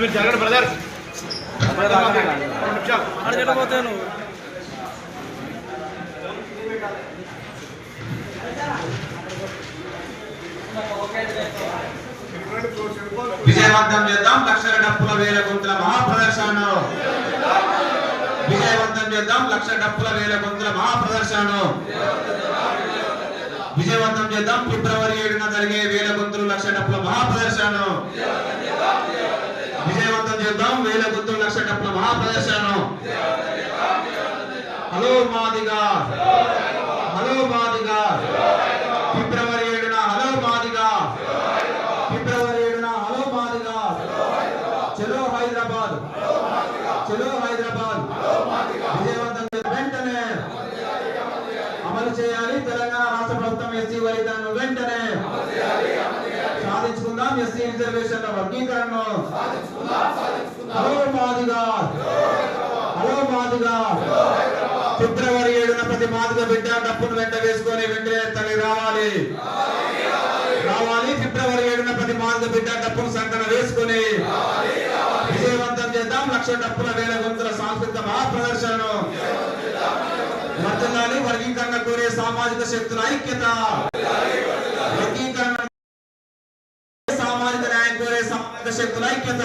మీరు జరగండి బ్రదర్ రెండు నిమిషాలు. విజయవంతం చేద్దాం. లక్షల డప్పుల వేల గుంతుల మహాప్రదర్శనను. విజయవంతం చేద్దాం. లక్ష డప్పుల వేల గుంతుల మహాప్రదర్శనను. విజయవంతం చేద్దాం. ఫిబ్రవరి ఏడున జరిగే వేల గుంతులు లక్ష డప్పుల మహాప్రదర్శనను. విజయవంతం చేద్దాం. వేల గుంతులు లక్ష డప్పుల మహాప్రదర్శనను. హలో మాదిగా. హలో మాదిగా. ఫిబ్రవరి ఏడున హలో మాదిగా. ఫిబ్రవరి ఏడున హలో మాదిగా. చలో హైదరాబాద్. చలో హైదరాబాద్. విజయవంతం చేసి వెంటనే అమలు చేయాలి తెలంగాణ. రాష్ట్ర ప్రభుత్వం ఎస్సీ వర్గీకరణను వెంటనే సాధించుకుందాం. ఎస్సీ రిజర్వేషన్ల వర్గీకరణను హలో మాదిగా ఫిబ్రవరి ఏడున ప్రతి మాదిగ బిడ్డ డప్పును వెంట వేసుకొని వెంటనే తల్లి రావాలి. రావాలి. ఫిబ్రవరి ఏడున ప్రతి మాదిగ బిడ్డ డప్పును సంకన వేసుకొని విజయవంతం చేద్దాం. లక్ష డప్పుల వేల గుంతుల సాంస్కృతిక మహాప్రదర్శనను వర్ధిల్లాలి వర్గీకరణ కోరే సామాజిక శక్తుల ఐక్యత. వర్గీకరణ సామాజిక న్యాయం కోరే సామాజిక శక్తుల ఐక్యత.